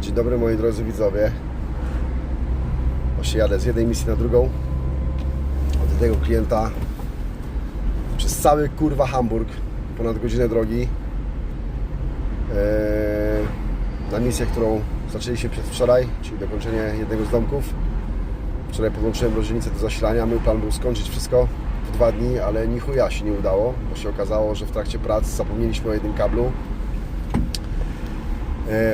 Dzień dobry moi drodzy widzowie. Właśnie jadę z jednej misji na drugą. Od jednego klienta przez cały kurwa Hamburg. Ponad godzinę drogi. Eee, na misję, którą zaczęliśmy przedwczoraj, czyli dokończenie jednego z domków. Wczoraj podłączyłem rozdzielnicę do zasilania. Mój plan był skończyć wszystko w dwa dni, ale ni chuja się nie udało, bo się okazało, że w trakcie prac zapomnieliśmy o jednym kablu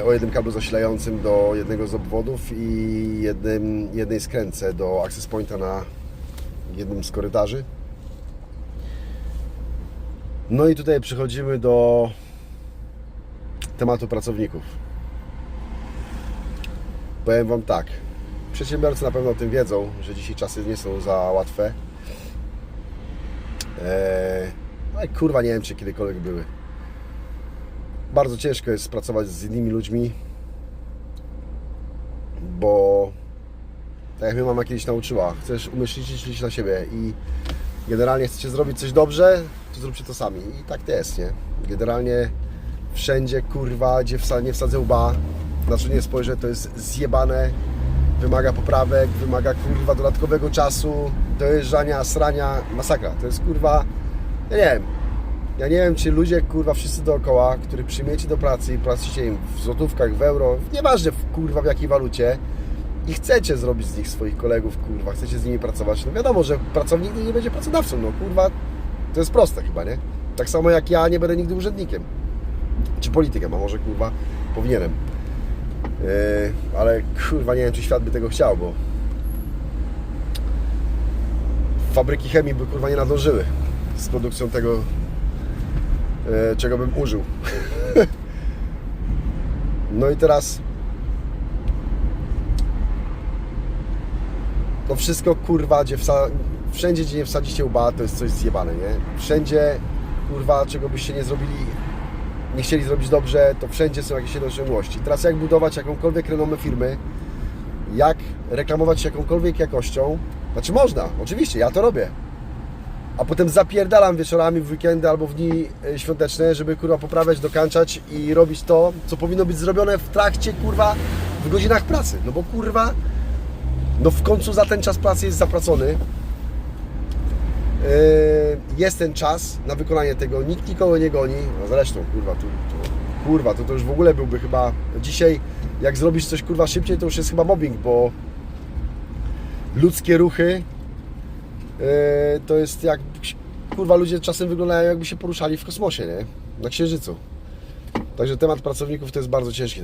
o jednym kablu zasilającym do jednego z obwodów i jednym, jednej skręce do access pointa na jednym z korytarzy. No i tutaj przechodzimy do tematu pracowników. Powiem Wam tak. Przedsiębiorcy na pewno o tym wiedzą, że dzisiaj czasy nie są za łatwe. Eee, no i kurwa nie wiem, czy kiedykolwiek były. Bardzo ciężko jest pracować z innymi ludźmi, bo tak jak mnie mama kiedyś nauczyła, chcesz umyślnić liczyć na siebie i generalnie chcecie zrobić coś dobrze, to zróbcie to sami. I tak to jest, nie? Generalnie wszędzie, kurwa, gdzie wsa- nie wsadzę łba, znaczy nie spojrzę, to jest zjebane, wymaga poprawek, wymaga, kurwa, dodatkowego czasu, dojeżdżania, srania, masakra. To jest, kurwa, ja nie wiem, ja nie wiem, czy ludzie, kurwa, wszyscy dookoła, których przyjmiecie do pracy i płacicie im w złotówkach, w euro, nieważne, w, kurwa, w jakiej walucie i chcecie zrobić z nich swoich kolegów, kurwa, chcecie z nimi pracować, no wiadomo, że pracownik nie będzie pracodawcą, no kurwa, to jest proste chyba, nie? Tak samo jak ja nie będę nigdy urzędnikiem, czy politykiem, a może, kurwa, powinienem. Yy, ale, kurwa, nie wiem, czy świat by tego chciał, bo fabryki chemii by, kurwa, nie nadążyły z produkcją tego, czego bym użył. no i teraz to wszystko kurwa, gdzie wsa- wszędzie gdzie nie wsadzicie łba, to jest coś zjebane, nie? Wszędzie kurwa, czego byście nie zrobili, nie chcieli zrobić dobrze, to wszędzie są jakieś niedorzeczności. Teraz jak budować jakąkolwiek renomę firmy, jak reklamować się jakąkolwiek jakością, znaczy można, oczywiście, ja to robię, a potem zapierdalam wieczorami, w weekendy albo w dni e, świąteczne, żeby kurwa poprawiać, dokańczać i robić to, co powinno być zrobione w trakcie kurwa w godzinach pracy. No bo kurwa, no w końcu za ten czas pracy jest zapłacony. Yy, jest ten czas na wykonanie tego, nikt nikogo nie goni. No zresztą, kurwa, tu, tu, kurwa, to, to już w ogóle byłby chyba dzisiaj, jak zrobisz coś kurwa szybciej, to już jest chyba mobbing, bo ludzkie ruchy to jest jak kurwa ludzie czasem wyglądają jakby się poruszali w kosmosie, nie? Na księżycu. Także temat pracowników to jest bardzo ciężki